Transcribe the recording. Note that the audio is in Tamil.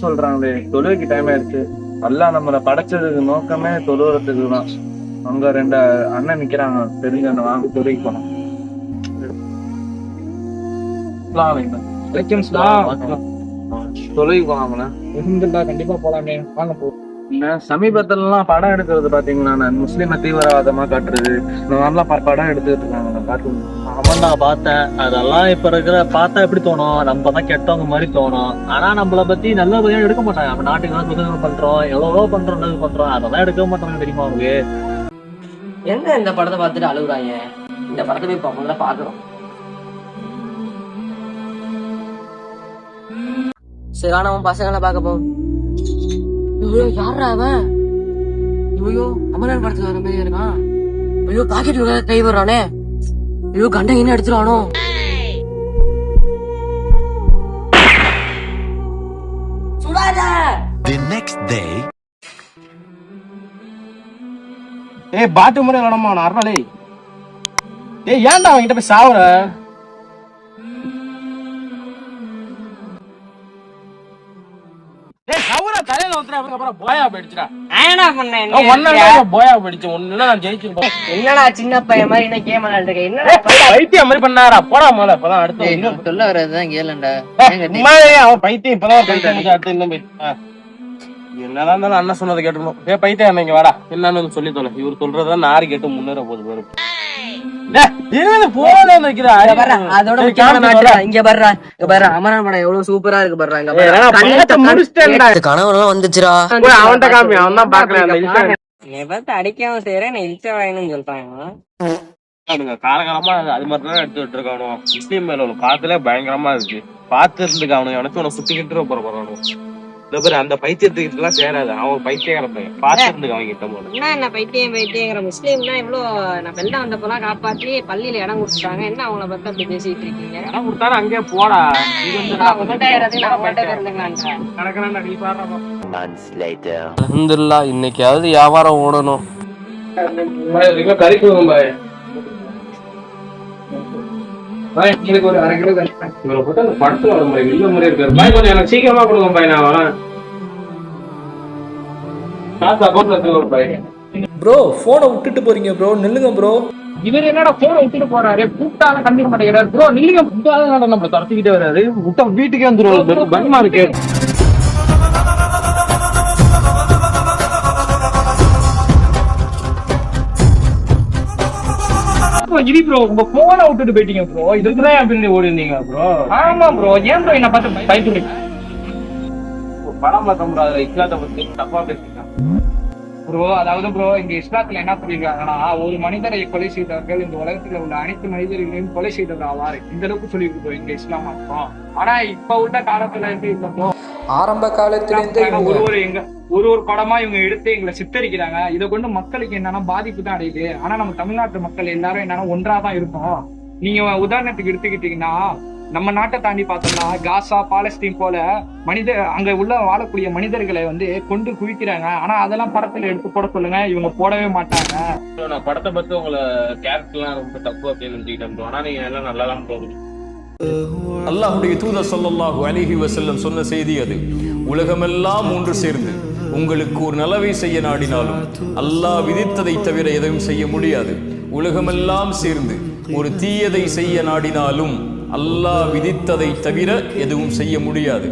சொல்றாங்களே தொழுகைக்கு டைம் ஆயிடுச்சு. அல்லாஹ் நம்மளை படைச்சதுக்கு நோக்கமே தொழுகிறதுக்கு தான் அங்க ரெண்டு அண்ணன் நிக்கிறாங்க தெரிஞ்ச அண்ணன் வாங்க தொழுகைக்கு போனோம் தொழுகைக்கு போலாம்ல கண்டிப்பா போலாமே. வாங்க போ. சமீபத்துலலாம் படம் எடுக்கிறது பாத்தீங்களா நான் முஸ்லீமை தீவிரவாதமா காட்டுறது. இந்த மாதிரிலாம் ப- படம் எடுத்துட்டு இருக்காங்க காட்டு ஆமாண்டா பார்த்தேன். அதெல்லாம் இப்ப இருக்கிற பார்த்தா எப்படி தோணும்? நம்ம தான் கெட்டவங்க மாதிரி தோணும். ஆனா நம்மள பத்தி நல்லபடியா எடுக்க மாட்டாங்க நம்ம நாட்டுக்கு தான் சுதந்திரம் பண்றோம் எவ்வளவோ பண்றோம் நல்லது பண்றோம் அதெல்லாம் எடுக்க மாட்டாங்க தெரியுமா அவங்க என்ன இந்த படத்தை பார்த்துட்டு அழுகுறாங்க? இந்த படத்தை போய் முதல்ல பாக்குறோம் சரி ஆனா அவன் பசங்களை பார்க்க போ. ஐயோ யாரா அவன்? ஐயோ அமரன் படத்துல வர மாதிரி இருக்கான். ஐயோ பாக்கெட் கை வர்றானே. ஐயோ கண்டை என்ன எடுத்துருவானோ சுடாத! The next day. ஏய் பாட்டு முறை விடமா அருணாலே? ஏய் ஏன்டா அவன்கிட்ட போய் சாவுற? ஏய் சவுரா தலையில வந்துற அப்புறம் போயா போயிடுச்சுடா. என்ன பண்ணேன் ஒன்னா போயா போயிடுச்சு ஒண்ணு நான் ஜெயிச்சிருப்பேன் என்னடா சின்ன பையன் மாதிரி என்ன கேம் விளையாண்டுருக்க என்னடா பைத்தியம் மாதிரி பண்ணாரா? போடா முதல்ல இப்பதான் அடுத்து இன்னும் சொல்ல வர்றதுதான் கேளுண்டா அவன் பைத்தியம் இப்பதான் பைத்தியம் அடுத்து இன்னும். என்னதான் இருந்தாலும் அண்ணன் சொன்னதை கேட்டுக்கணும். ஏ பைத்தியம் இங்க வாடா. என்னன்னு சொல்லி தொலை. இவர் சொல்றதா நாரி கேட்டு முன்னேற போகுது சூப்பரா இருக்கு கனவுலாம் வந்துச்சுடா. போய் அவன்கிட்ட காமி அவன் தான் பாக்கல அந்த இன்ஸ்டா நீ பார்த்து அடிக்காம செய்யறேன் நான் இழுச்ச சொல்றாங்க காலகாலமா அது மட்டும் தான் எடுத்துட்டு இருக்கானு முஸ்லீம் மேல காத்துல பயங்கரமா இருக்கு. இருந்துக்கு அவனுக்கு எனக்கு உனக்கு சுத்திக்கிட்டு போற போறானு இந்த பேரு அந்த பைத்தியத்துக்கு எல்லாம் சேராது. அவன் பைத்தியக்கார பையன். அவங்க கிட்ட போல. என்ன என்ன பைத்தியம் பைத்தியங்கிற முஸ்லீம்னா இவ்வளோ நான் வெள்ளம் வந்தப்பெல்லாம் காப்பாற்றி பள்ளியில இடம் கொடுத்துட்டாங்க. என்ன அவங்கள பத்தி அப்படி பேசிட்டு இருக்கீங்க? இடம் கொடுத்தாலும் அங்கேயே போடா. அல்ஹம்துலில்லா இன்னைக்காவது வியாபாரம் ஓடணும். கறி கொடுக்கும் பாய் பாய் எனக்கு ஒரு அரை கிலோ கறி இவரை போட்டு அந்த படத்துல வர மாதிரி இல்ல மாதிரி இருக்காரு. பாய் கொஞ்சம் எனக்கு சீக்கிரமா கொடுங்க பாய் நான் வரேன். காசு அக்கௌண்ட்ல எடுத்து பாய். ப்ரோ போனை விட்டுட்டு போறீங்க ப்ரோ நில்லுங்க ப்ரோ இவர் என்னடா போன விட்டுட்டு போறாரு? கூப்பிட்டாலும் கண்டிக்க மாட்டேங்கிறாரு. ப்ரோ நீங்க கூப்பிட்டாலும் நம்மள துரத்திக்கிட்டே வராரு விட்டா வீட்டுக்கே வந்துருவாரு பயமா இருக்கு இடி ப்ரோ உங்க போனை விட்டுட்டு போயிட்டீங்க ப்ரோ இதுக்குதான் என் பின்னாடி ஓடி இருந்தீங்க ப்ரோ ஆமா ப்ரோ ஏன் ப்ரோ என்ன பார்த்து பயந்து படம் பார்க்க முடியாது இஸ்லாத்தை பத்தி தப்பா பேசிருக்காங்க ப்ரோ அதாவது ப்ரோ இங்க இஸ்லாத்துல என்ன சொல்லிருக்காங்கன்னா ஒரு மனிதரை கொலை செய்தவர்கள் இந்த உலகத்துல உள்ள அனைத்து மனிதர்களையும் கொலை செய்தவர் ஆவார் இந்த அளவுக்கு சொல்லியிருக்கு ப்ரோ இங்க இஸ்லாம் அர்த்தம் ஆனா இப்ப உள்ள காலத்துல இருந்து இப்ப ப்ரோ ஆரம்ப காலத்திலேருந்தே ஒரு ஒரு எங்க ஒரு ஒரு படமா இவங்க எடுத்து எங்களை சித்தரிக்கிறாங்க. இதை கொண்டு மக்களுக்கு என்னன்னா பாதிப்பு தான் அடையுது. ஆனா நம்ம தமிழ்நாட்டு மக்கள் எல்லாரும் என்னன்னா ஒன்றா தான் இருக்கோம். நீங்க உதாரணத்துக்கு எடுத்துக்கிட்டீங்கன்னா நம்ம நாட்டை தாண்டி பார்த்தோம்னா காசா பாலஸ்தீன் போல மனித அங்க உள்ள வாழக்கூடிய மனிதர்களை வந்து கொண்டு குவிக்கிறாங்க. ஆனா அதெல்லாம் படத்துல எடுத்து போட சொல்லுங்க. இவங்க போடவே மாட்டாங்க. நான் படத்தை பத்தி உங்களை கேரக்டர்லாம் ரொம்ப தப்பு அப்படின்னு நினைச்சுக்கிட்டேன் ஆனா நீங்க எல்லாம் நல்லா தான் போகுது அல்லாஹ்வுடைய தூதர் ஸல்லல்லாஹு அலைஹி வஸல்லம் சொன்ன செய்தி அது. உலகமெல்லாம் ஒன்று சேர்ந்து உங்களுக்கு ஒரு நலவை செய்ய நாடினாலும் அல்லாஹ் விதித்ததை தவிர எதையும் செய்ய முடியாது. உலகமெல்லாம் சேர்ந்து ஒரு தீயதை செய்ய நாடினாலும் அல்லாஹ் விதித்ததை தவிர எதுவும் செய்ய முடியாது.